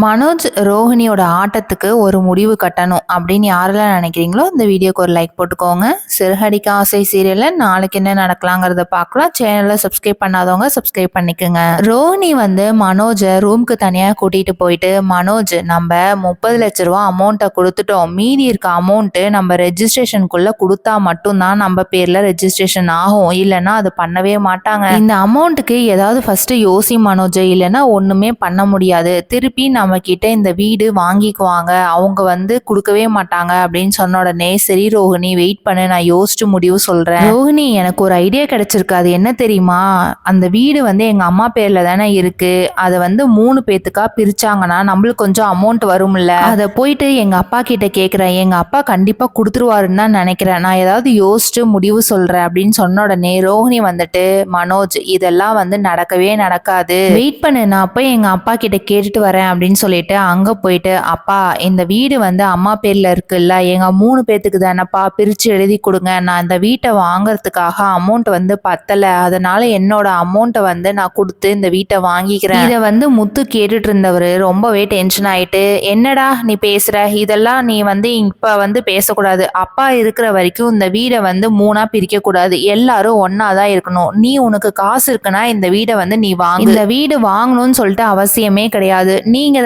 மனோஜ் ரோஹிணியோட ஆட்டத்துக்கு ஒரு முடிவு கட்டணும் அப்படின்னு யாரெல்லாம் நினைக்கிறீங்களோ இந்த வீடியோக்கு ஒரு லைக் போட்டுக்கோங்க. சிறுகடிக்க ஆசை சீரியலில் நாளைக்கு என்ன நடக்கலாங்கிறத பார்க்கலாம். சேனலை சப்ஸ்கிரைப் பண்ணாதவங்க சப்ஸ்கிரைப் பண்ணிக்கோங்க. ரோஹிணி வந்து மனோஜை ரூம்க்கு தனியாக கூட்டிகிட்டு போயிட்டு மனோஜ் நம்ம முப்பது லட்ச ரூபா அமௌண்ட்டை கொடுத்துட்டோம். மீதி இருக்க அமௌண்ட்டு நம்ம ரெஜிஸ்ட்ரேஷனுக்குள்ளே கொடுத்தா மட்டும்தான் நம்ம பேரில் ரெஜிஸ்ட்ரேஷன் ஆகும். இல்லைன்னா அது பண்ணவே மாட்டாங்க. இந்த அமௌண்ட்டுக்கு ஏதாவது ஃபஸ்ட்டு யோசி மனோஜ் இல்லைன்னா ஒன்றுமே பண்ண முடியாது. திருப்பி நான் கிட்ட இந்த வீடு வாங்கிக்குவாங்க. அவங்க வந்து கொடுக்கவே மாட்டாங்க அப்படின்னு சொன்ன உடனே சரி ரோஹிணி வெயிட் பண்ணு நான் யோசிச்சு முடிவு சொல்றேன். ரோஹிணி எனக்கு ஒரு ஐடியா கிடைச்சிருக்கு. அது என்ன தெரியுமா? அந்த வீடு வந்து எங்க அம்மா பேர்ல தானே இருக்கு. அதை வந்து மூணு பேத்துக்கா பிரிச்சாங்கன்னா நம்மளுக்கு கொஞ்சம் அமௌண்ட் வரும்ல. அதை போயிட்டு எங்க அப்பா கிட்ட கேக்குறேன். எங்க அப்பா கண்டிப்பா கொடுத்துருவாருன்னு தான் நினைக்கிறேன். நான் ஏதாவது யோசிச்சு முடிவு சொல்றேன் அப்படின்னு சொன்ன உடனே ரோஹிணி வந்துட்டு மனோஜ் இதெல்லாம் வந்து நடக்கவே நடக்காது. வெயிட் பண்ணு நான் போய் எங்க அப்பா கிட்ட கேட்டுட்டு வரேன் அப்படின்னு சொல்லிட்டு அங்கே போயிட்டு அப்பா இந்த வீடு வந்து அம்மா பேரில் இருக்குல்ல எங்கள் மூணு பேர்த்துக்கு தானேப்பா பிரித்து எழுதி கொடுங்க. நான் இந்த வீட்டை வாங்குறதுக்காக அமௌண்ட் வந்து பத்தலை. அதனால என்னோட அமௌண்ட்டை வந்து நான் கொடுத்து இந்த வீட்டை வாங்கிக்கிறேன். இதை வந்து முத்து கேட்டுட்டு இருந்தவர் ரொம்பவே டென்ஷன் ஆயிட்டு என்னடா நீ பேசுற? இதெல்லாம் நீ வந்து இப்போ வந்து பேசக்கூடாது. அப்பா இருக்கிற வரைக்கும் இந்த வீடை வந்து மூணா பிரிக்க கூடாது எல்லாரும் ஒன்னா தான் இருக்கணும். நீ உனக்கு காசு இருக்குன்னா இந்த வீடை வந்து நீ வாங்க. இந்த வீடு வாங்கணும்னு சொல்லிட்டு அவசியமே கிடையாது.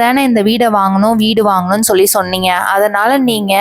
தானே இந்த வீடை வாங்கணும் வீடு வாங்கணும்னு சொல்லி சொன்னீங்க. அதனால நீங்க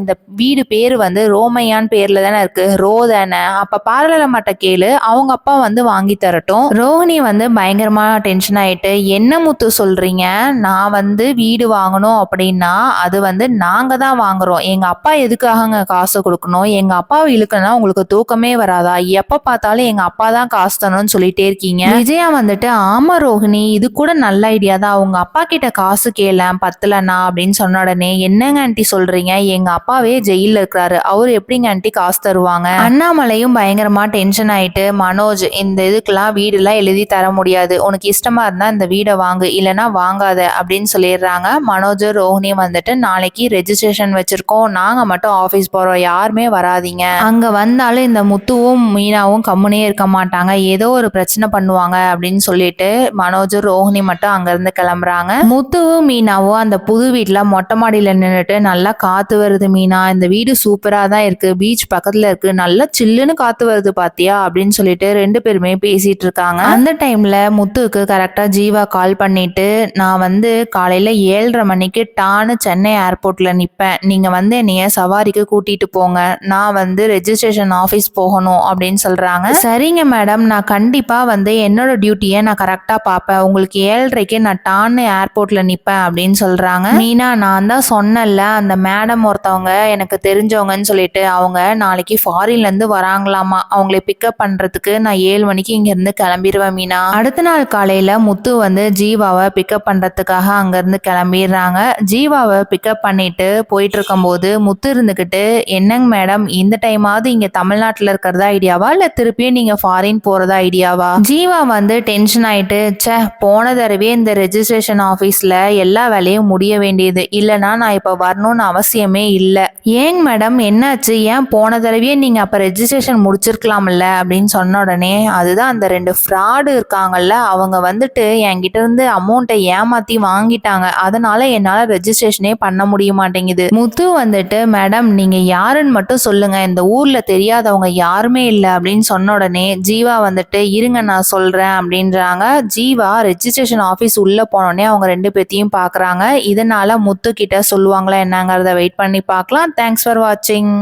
இந்த வீடு பேர் வந்து ரோமையான் பேர்ல தானே இருக்கு. ரோ தானே அப்ப பாராளுமன்ற கேளு. அவங்க அப்பா வந்து வாங்கி தரட்டும். ரோஹிணி வந்து பயங்கரமா டென்ஷன் ஆயிட்டு என்ன முத்து சொல்றீங்க? நான் வந்து வீடு வாங்கணும் அப்படின்னா அது வந்து நாங்க தான் வாங்குறோம். எங்க அப்பா எதுக்காகங்க காசு கொடுக்கணும்? எங்க அப்பாவை இழுக்கணும்னா உங்களுக்கு தூக்கமே வராதா? எப்ப பார்த்தாலும் எங்க அப்பா தான் காசு தரணும்னு சொல்லிட்டே இருக்கீங்க. விஜயா வந்துட்டு ஆமா ரோஹிணி இது கூட நல்ல ஐடியா தான். அவங்க அப்பா கிட்ட காசு கேளேன் பத்தலண்ணா அப்படின்னு சொன்ன உடனே என்னங்க ஆண்டி சொல்றீங்க? எங்க அப்பாவே ஜெயில இருக்கிறாரு. அவர் எப்படிங்க ஆண்டி காசு தருவாங்க? அண்ணாமலையும் பயங்கரமா டென்ஷன் ஆயிட்டு மனோஜ் இந்த இதுக்கெல்லாம் வீடுலாம் எழுதி தர முடியாது. உனக்கு இஷ்டமா இருந்தா இந்த வீடை வாங்கு. இல்லைன்னா வாங்காத அப்படின்னு சொல்லிடுறாங்க. மனோஜ் ரோஹிணியும் வந்துட்டு நாளைக்கு ரெஜிஸ்ட்ரேஷன் வச்சிருக்கோம். நாங்க மட்டும் ஆஃபீஸ் போறோம். யாருமே வராதீங்க. அங்க வந்தாலும் இந்த முத்துவும் மீனாவும் கம்முனே இருக்க மாட்டாங்க. ஏதோ ஒரு பிரச்சனை பண்ணுவாங்க அப்படின்னு சொல்லிட்டு மனோஜ் ரோஹினி மட்டும் அங்க இருந்து கிளம்புறாங்க முத்துவும் மீனாவும் அந்த புது வீட்டில் மொட்டை மாடியில் நின்றுட்டு நல்லா காற்று வருது மீனா. இந்த வீடு சூப்பராக தான் இருக்குது பீச் பக்கத்தில் இருக்குது நல்லா சில்லுன்னு காற்று வருது பாத்தியா? அப்படின்னு சொல்லிட்டு ரெண்டு பேருமே பேசிகிட்டு இருக்காங்க. அந்த டைமில் முத்துவுக்கு கரெக்டாக ஜீவா கால் பண்ணிட்டு நான் வந்து காலையில் ஏழரை மணிக்கு டானு சென்னை ஏர்போர்ட்டில் நிற்பேன் நீங்கள் வந்து என்னைய சவாரிக்கு கூட்டிகிட்டு போங்க. நான் வந்து ரெஜிஸ்ட்ரேஷன் ஆஃபீஸ் போகணும் அப்படின்னு சொல்கிறாங்க சரிங்க மேடம் நான் கண்டிப்பாக வந்து என்னோட டியூட்டியை நான் கரெக்டாக பார்ப்பேன். உங்களுக்கு ஏழரைக்கு நான் டான்னு ஏர்போர்ட்ல நிப்பேன் அப்படின்னு சொல்றாங்க. மீனா நான் தான் சொன்னல அந்த மேடம் ஒருத்தவங்க எனக்கு தெரிஞ்சவங்கன்னு சொல்லிட்டு அவங்க நாளைக்கு ஃபாரின்ல இருந்து வராங்களாமா? அவங்களை பிக்கப் பண்றதுக்கு நான் ஏழு மணிக்கு இங்க இருந்து கிளம்பிடுவேன் மீனா. அடுத்த நாள் காலையில முத்து வந்து ஜீவாவை பிக்கப் பண்றதுக்காக அங்க இருந்து கிளம்பிடுறாங்க. ஜீவாவை பிக்கப் பண்ணிட்டு போயிட்டு இருக்கும்போது முத்து இருந்துகிட்டு என்னங்க மேடம் இந்த டைமாவது இங்க தமிழ்நாட்டுல இருக்கிறதா ஐடியாவா? இல்ல திருப்பியும் நீங்க ஃபாரின் போறதா ஐடியாவா? ஜீவா வந்து டென்ஷன் ஆயிட்டு ச்சே போன தடவை இந்த ரெஜிஸ்ட்ரேஷன் ஆஃபீஸ் மினிட்ஸில் எல்லா வேலையும் முடிய வேண்டியது. இல்லைனா நான் இப்போ வரணும்னு அவசியமே இல்லை. ஏங்க மேடம் என்னாச்சு? ஏன் போன தடவையே நீங்கள் அப்போ ரெஜிஸ்ட்ரேஷன் முடிச்சிருக்கலாம்ல? அப்படின்னு சொன்ன உடனே அதுதான் அந்த ரெண்டு ஃப்ராடு இருக்காங்கல்ல அவங்க வந்துட்டு என்கிட்ட இருந்து அமௌண்ட்டை ஏமாற்றி வாங்கிட்டாங்க. அதனால என்னால் ரெஜிஸ்ட்ரேஷனே பண்ண முடிய மாட்டேங்குது. முத்து வந்துட்டு மேடம் நீங்கள் யாருன்னு மட்டும் சொல்லுங்கள் இந்த ஊரில் தெரியாதவங்க யாருமே இல்லை. அப்படின்னு சொன்ன உடனே ஜீவா வந்துட்டு இருங்க நான் சொல்கிறேன் அப்படின்றாங்க. ஜீவா ரெஜிஸ்ட்ரேஷன் ஆஃபீஸ் உள்ளே போனோடனே அவங்க ரெண்டு ரெண்டு பேத்தையும் பார்க்குறாங்க இதனால முத்து கிட்ட சொல்லுவாங்களா என்னங்கிறத வெயிட் பண்ணி பார்க்கலாம். தேங்க்ஸ் ஃபார் வாட்சிங்